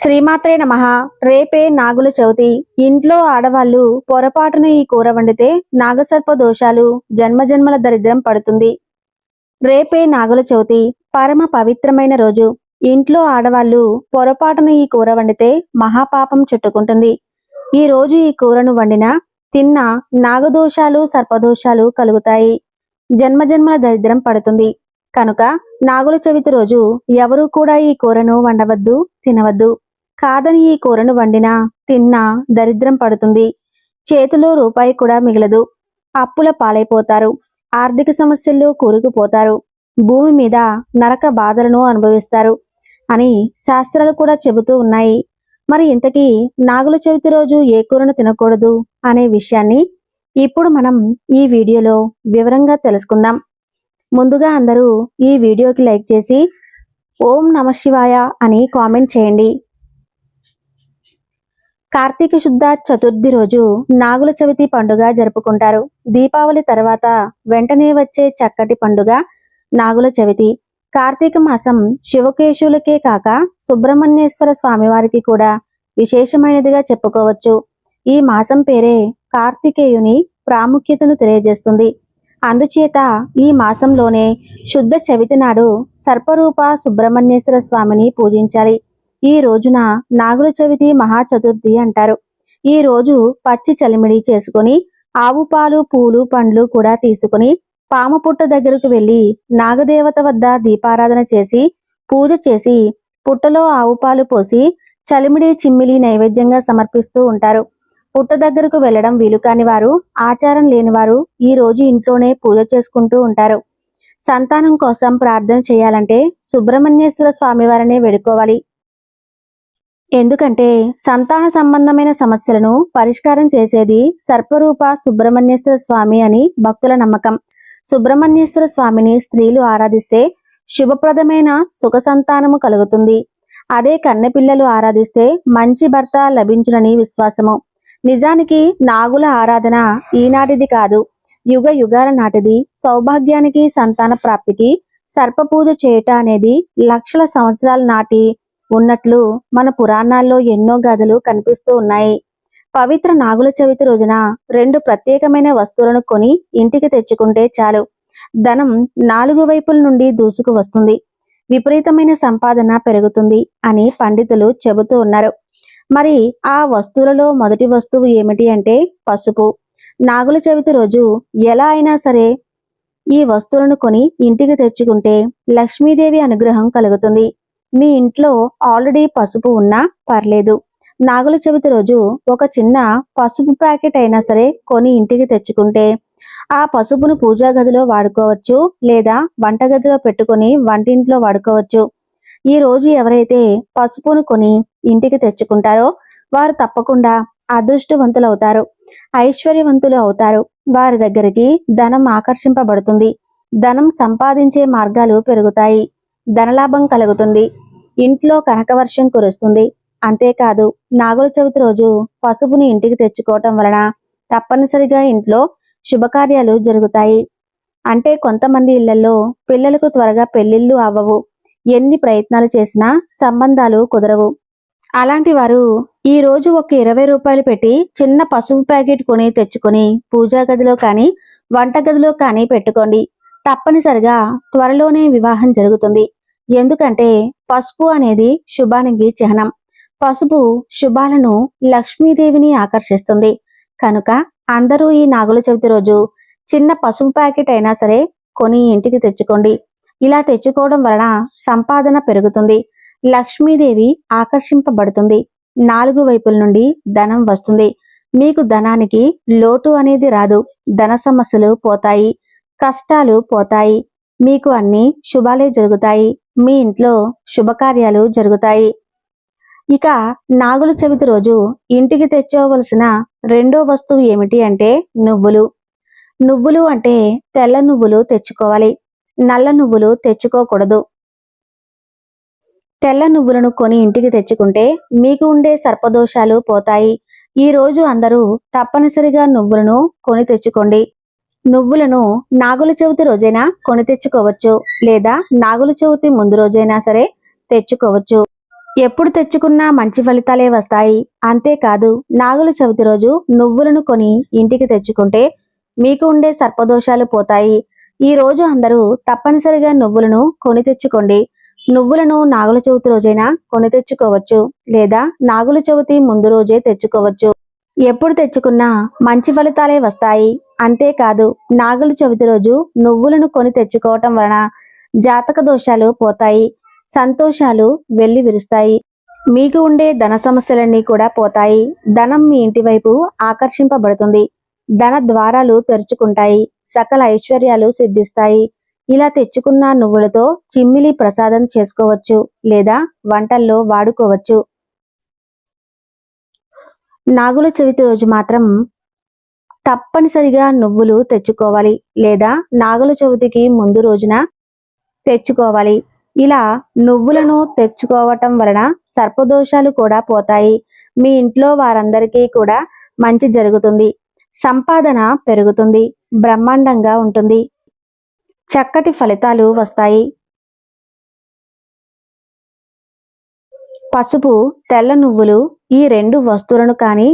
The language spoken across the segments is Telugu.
శ్రీమాత్రే నమ. రేపే నాగుల చవితి. ఇంట్లో ఆడవాళ్ళు పొరపాటున ఈ కూర వండితే నాగసర్ప దోషాలు జన్మజన్మల దరిద్రం పడుతుంది. రేపే నాగుల చవితి. పరమ పవిత్రమైన రోజు. ఇంట్లో ఆడవాళ్ళు పొరపాటున ఈ కూర వండితే మహాపాపం చుట్టుకుంటుంది. ఈ రోజు ఈ కూరను వండినా తిన్నా నాగదోషాలు సర్పదోషాలు కలుగుతాయి. జన్మజన్మల దరిద్రం పడుతుంది. కనుక నాగుల చవితి రోజు ఎవరూ కూడా ఈ కూరను వండవద్దు తినవద్దు. కాదని ఈ కూరను వండినా తిన్నా దరిద్రం పడుతుంది. చేతిలో రూపాయి కూడా మిగలదు. అప్పుల పాలైపోతారు. ఆర్థిక సమస్యల్లో కూరుకుపోతారు. భూమి మీద నరక బాధలను అనుభవిస్తారు అని శాస్త్రాలు కూడా చెబుతూ ఉన్నాయి. మరి ఇంతకీ నాగుల చవితి రోజు ఏ కూరను తినకూడదు అనే విషయాన్ని ఇప్పుడు మనం ఈ వీడియోలో వివరంగా తెలుసుకుందాం. ముందుగా అందరూ ఈ వీడియోకి లైక్ చేసి ఓం నమ శివాయ అని కామెంట్ చేయండి. కార్తీక శుద్ధ చతుర్థి రోజు నాగుల చవితి పండుగ జరుపుకుంటారు. దీపావళి తర్వాత వెంటనే వచ్చే చక్కటి పండుగ నాగుల చవితి. కార్తీక మాసం శివకేశులకే కాక సుబ్రహ్మణ్యేశ్వర స్వామివారికి కూడా విశేషమైనదిగా చెప్పుకోవచ్చు. ఈ మాసం పేరే కార్తికేయుని ప్రాముఖ్యతను తెలియజేస్తుంది. అందుచేత ఈ మాసంలోనే శుద్ధ చవితి నాడు సర్పరూప సుబ్రహ్మణ్యేశ్వర స్వామిని పూజించాలి. ఈ రోజున నాగుల చవితి మహా చతుర్థి అంటారు. ఈ రోజు పచ్చి చలిమిడి చేసుకుని ఆవు పాలు పూలు పండ్లు కూడా తీసుకుని పాము పుట్ట దగ్గరకు వెళ్ళి నాగదేవత వద్ద దీపారాధన చేసి పూజ చేసి పుట్టలో ఆవు పాలు పోసి చలిమిడి చిమ్మిలి నైవేద్యంగా సమర్పిస్తూ ఉంటారు. పుట్ట దగ్గరకు వెళ్ళడం వీలు కాని వారు ఆచారం లేని వారు ఈ రోజు ఇంట్లోనే పూజ చేసుకుంటూ ఉంటారు. సంతానం కోసం ప్రార్థన చేయాలంటే సుబ్రహ్మణ్యేశ్వర స్వామి వారినే వేడుకోవాలి. ఎందుకంటే సంతాన సంబంధమైన సమస్యలను పరిష్కారం చేసేది సర్పరూప సుబ్రహ్మణ్యేశ్వర స్వామి అని భక్తుల నమ్మకం. సుబ్రహ్మణ్యేశ్వర స్వామిని స్త్రీలు ఆరాధిస్తే శుభప్రదమైన సుఖ సంతానము కలుగుతుంది. అదే కన్నెపిల్లలు ఆరాధిస్తే మంచి భర్త లభించునని విశ్వాసము. నిజానికి నాగుల ఆరాధన ఈనాటిది కాదు. యుగ యుగాల నాటిది సౌభాగ్యానికి సంతాన ప్రాప్తికి సర్పపూజ చేయట అనేది లక్షల సంవత్సరాల నాటి ఉన్నట్లు మన పురాణాల్లో ఎన్నో గాథలు కనిపిస్తూ ఉన్నాయి. పవిత్ర నాగుల చవితి రోజున రెండు ప్రత్యేకమైన వస్తువులను కొని ఇంటికి తెచ్చుకుంటే చాలు. ధనం నాలుగు వైపుల నుండి దూసుకు వస్తుంది. విపరీతమైన సంపాదన పెరుగుతుంది అని పండితులు చెబుతూ ఉన్నారు. మరి ఆ వస్తువులలో మొదటి వస్తువు ఏమిటి అంటే పసుపు. నాగుల చవితి రోజు ఎలా అయినా సరే ఈ వస్తువులను కొని ఇంటికి తెచ్చుకుంటే లక్ష్మీదేవి అనుగ్రహం కలుగుతుంది. మీ ఇంట్లో ఆల్రెడీ పసుపు ఉన్నా పర్లేదు. నాగుల చవితి రోజు ఒక చిన్న పసుపు ప్యాకెట్ అయినా సరే కొని ఇంటికి తెచ్చుకుంటే ఆ పసుపును పూజా గదిలో వాడుకోవచ్చు లేదా వంటగదిలో పెట్టుకొని వంటింట్లో వాడుకోవచ్చు. ఈ రోజు ఎవరైతే పసుపును కొని ఇంటికి తెచ్చుకుంటారో వారు తప్పకుండా అదృష్టవంతులవుతారు. ఐశ్వర్యవంతులు అవుతారు. వారి దగ్గరికి ధనం ఆకర్షింపబడుతుంది. ధనం సంపాదించే మార్గాలు పెరుగుతాయి. ధనలాభం కలుగుతుంది. ఇంట్లో కనకవర్షం కురుస్తుంది. అంతేకాదు నాగుల చవితి రోజు పసుపుని ఇంటికి తెచ్చుకోవటం వలన తప్పనిసరిగా ఇంట్లో శుభకార్యాలు జరుగుతాయి. అంటే కొంతమంది ఇళ్ళలో పిల్లలకు త్వరగా పెళ్ళిళ్ళు అవ్వవు. ఎన్ని ప్రయత్నాలు చేసినా సంబంధాలు కుదరవు. అలాంటి వారు ఈ రోజు ఒక ఇరవై రూపాయలు పెట్టి చిన్న పసుపు ప్యాకెట్ కొని తెచ్చుకొని పూజా గదిలో కానీ వంటగదిలో కానీ పెట్టుకోండి. తప్పనిసరిగా త్వరలోనే వివాహం జరుగుతుంది. ఎందుకంటే పసుపు అనేది శుభానికి చిహ్నం. పసుపు శుభాలను లక్ష్మీదేవిని ఆకర్షిస్తుంది. కనుక అందరూ ఈ నాగుల చవితి రోజు చిన్న పసుపు ప్యాకెట్ అయినా సరే కొని ఇంటికి తెచ్చుకోండి. ఇలా తెచ్చుకోవడం వలన సంపాదన పెరుగుతుంది. లక్ష్మీదేవి ఆకర్షింపబడుతుంది. నాలుగు వైపుల నుండి ధనం వస్తుంది. మీకు ధనానికి లోటు అనేది రాదు. ధన సమస్యలు పోతాయి. కష్టాలు పోతాయి. మీకు అన్ని శుభాలే జరుగుతాయి. మీ ఇంట్లో శుభకార్యాలు జరుగుతాయి. ఇక నాగుల చవితి రోజు ఇంటికి తెచ్చుకోవలసిన రెండో వస్తువు ఏమిటి అంటే నువ్వులు. నువ్వులు అంటే తెల్ల నువ్వులు తెచ్చుకోవాలి. నల్ల నువ్వులు తెచ్చుకోకూడదు. తెల్ల నువ్వులను కొని ఇంటికి తెచ్చుకుంటే మీకు ఉండే సర్పదోషాలు పోతాయి. ఈ రోజు అందరూ తప్పనిసరిగా నువ్వులను కొని తెచ్చుకోండి. నువ్వులను నాగుల చవితి రోజైనా కొని తెచ్చుకోవచ్చు లేదా నాగుల చవితి ముందు రోజైనా సరే తెచ్చుకోవచ్చు. ఎప్పుడు తెచ్చుకున్నా మంచి ఫలితాలే వస్తాయి. అంతేకాదు నాగుల చవితి రోజు నువ్వులను కొని ఇంటికి తెచ్చుకుంటే మీకు ఉండే సర్పదోషాలు పోతాయి. ఈ రోజు అందరూ తప్పనిసరిగా నువ్వులను కొని తెచ్చుకోండి. నువ్వులను నాగుల చవితి రోజైనా కొని తెచ్చుకోవచ్చు లేదా నాగుల చవితి ముందు రోజే తెచ్చుకోవచ్చు. ఎప్పుడు తెచ్చుకున్నా మంచి ఫలితాలే వస్తాయి. అంతేకాదు నాగుల చవితి రోజు నువ్వులను కొని తెచ్చుకోవటం వలన జాతక దోషాలు పోతాయి. సంతోషాలు వెళ్ళి విరుస్తాయి. మీకు ఉండే ధన సమస్యలన్నీ కూడా పోతాయి. ధనం మీ ఇంటి వైపు ఆకర్షింపబడుతుంది. ధన ద్వారాలు తెరుచుకుంటాయి. సకల ఐశ్వర్యాలు సిద్ధిస్తాయి. ఇలా తెచ్చుకున్న నువ్వులతో చిమ్మిలి ప్రసాదం చేసుకోవచ్చు లేదా వంటల్లో వాడుకోవచ్చు. నాగుల చవితి రోజు మాత్రం తప్పనిసరిగా నువ్వులు తెచ్చుకోవాలి లేదా నాగుల చవితికి ముందు రోజున తెచ్చుకోవాలి. ఇలా నువ్వులను తెచ్చుకోవటం వలన సర్పదోషాలు కూడా పోతాయి. మీ ఇంట్లో వారందరికీ కూడా మంచి జరుగుతుంది. సంపాదన పెరుగుతుంది. బ్రహ్మాండంగా ఉంటుంది. చక్కటి ఫలితాలు వస్తాయి. పసుపు తెల్ల నువ్వులు ఈ రెండు వస్తువులను కానీ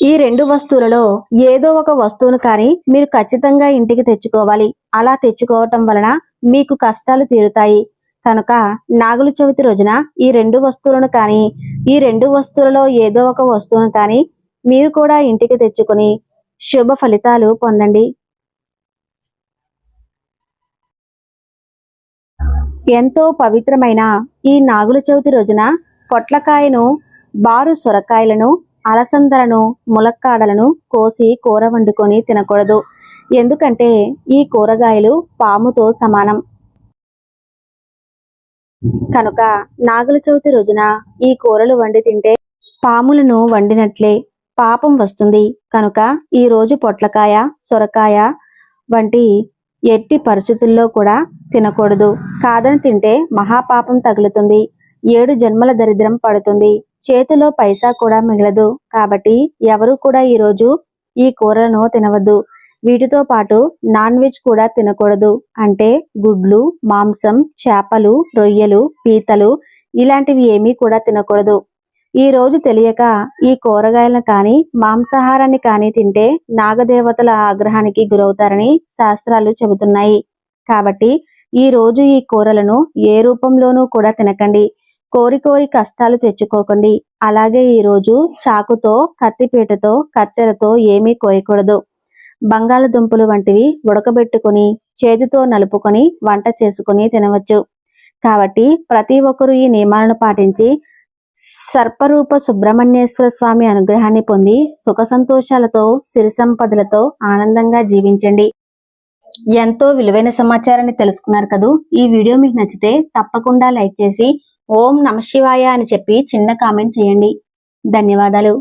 ఈ రెండు వస్తువులలో ఏదో ఒక వస్తువును కానీ మీరు ఖచ్చితంగా ఇంటికి తెచ్చుకోవాలి. అలా తెచ్చుకోవటం వలన మీకు కష్టాలు తీరుతాయి. కనుక నాగుల చవితి రోజున ఈ రెండు వస్తువులను కానీ ఈ రెండు వస్తువులలో ఏదో ఒక వస్తువును కానీ మీరు కూడా ఇంటికి తెచ్చుకొని శుభ ఫలితాలు పొందండి. ఎంతో పవిత్రమైన ఈ నాగుల చవితి రోజున పొట్లకాయను బారు సొరకాయలను అలసందలను ములక్కాడలను కోసి కూర వండుకొని తినకూడదు. ఎందుకంటే ఈ కూరగాయలు పాముతో సమానం. కనుక నాగుల చవితి రోజున ఈ కూరలు వండి తింటే పాములను వండినట్లే పాపం వస్తుంది. కనుక ఈ రోజు పొట్లకాయ సొరకాయ వంటి ఎట్టి పరిస్థితుల్లో కూడా తినకూడదు. కాదని తింటే మహాపాపం తగులుతుంది. ఏడు జన్మల దరిద్రం పడుతుంది. చేతిలో పైసా కూడా మిగలదు. కాబట్టి ఎవరు కూడా ఈరోజు ఈ కూరలను తినవద్దు. వీటితో పాటు నాన్ వెజ్ కూడా తినకూడదు. అంటే గుడ్లు మాంసం చేపలు రొయ్యలు పీతలు ఇలాంటివి ఏమీ కూడా తినకూడదు. ఈ రోజు తెలియక ఈ కూరగాయలను కానీ మాంసాహారాన్ని కానీ తింటే నాగదేవతల ఆగ్రహానికి గురవుతారని శాస్త్రాలు చెబుతున్నాయి. కాబట్టి ఈ రోజు ఈ కూరలను ఏ రూపంలోనూ కూడా తినకండి. కోరి కోరి కష్టాలు తెచ్చుకోకండి. అలాగే ఈ రోజు చాకుతో కత్తిపీటతో కత్తెరతో ఏమీ కోయకూడదు. బంగాళదుంపలు వంటివి ఉడకబెట్టుకొని చేతితో నలుపుకొని వంట చేసుకొని తినవచ్చు. కాబట్టి ప్రతి ఒక్కరూ ఈ నియమాలను పాటించి సర్పరూప సుబ్రహ్మణ్యేశ్వర స్వామి అనుగ్రహాన్ని పొంది సుఖ సంతోషాలతో సిరి సంపదలతో ఆనందంగా జీవించండి. ఎంతో విలువైన సమాచారాన్ని తెలుసుకున్నారు కదూ? ఈ వీడియో మీకు నచ్చితే తప్పకుండా లైక్ చేసి ఓం నమ శివాయ అని చెప్పి చిన్న కామెంట్ చేయండి. ధన్యవాదాలు.